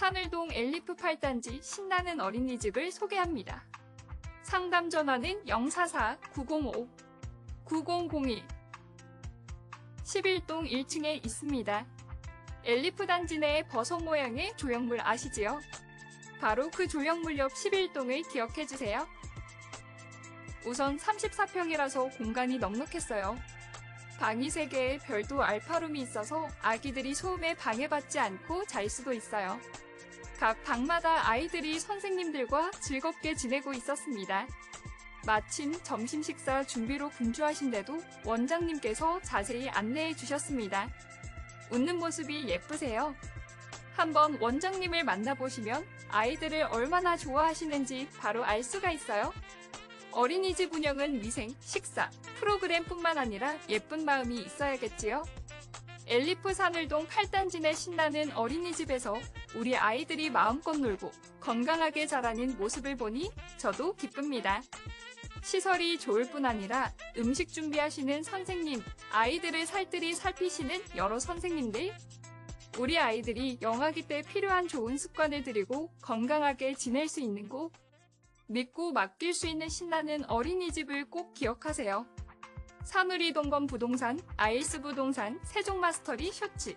산을동 엘리프 8단지 신나는 어린이집을 소개합니다. 상담 전화는 044-905-9001 11동 1층에 있습니다. 엘리프 단지 내 버섯 모양의 조형물 아시지요? 바로 그 조형물 옆 11동을 기억해주세요. 우선 34평이라서 공간이 넉넉했어요. 방이 3개에 별도 알파룸이 있어서 아기들이 소음에 방해받지 않고 잘 수도 있어요. 각 방마다 아이들이 선생님들과 즐겁게 지내고 있었습니다. 마침 점심 식사 준비로 분주하신데도 원장님께서 자세히 안내해 주셨습니다. 웃는 모습이 예쁘세요. 한번 원장님을 만나보시면 아이들을 얼마나 좋아하시는지 바로 알 수가 있어요. 어린이집 운영은 위생, 식사, 프로그램뿐만 아니라 예쁜 마음이 있어야겠지요. 엘리프 산을동 8단지 내 신나는 어린이집에서 우리 아이들이 마음껏 놀고 건강하게 자라는 모습을 보니 저도 기쁩니다. 시설이 좋을 뿐 아니라 음식 준비하시는 선생님, 아이들을 살뜰히 살피시는 여러 선생님들, 우리 아이들이 영아기 때 필요한 좋은 습관을 들이고 건강하게 지낼 수 있는 곳, 믿고 맡길 수 있는 신나는 어린이집을 꼭 기억하세요. 사누리 동건 부동산, 아일스 부동산, 세종마스터리 셔츠,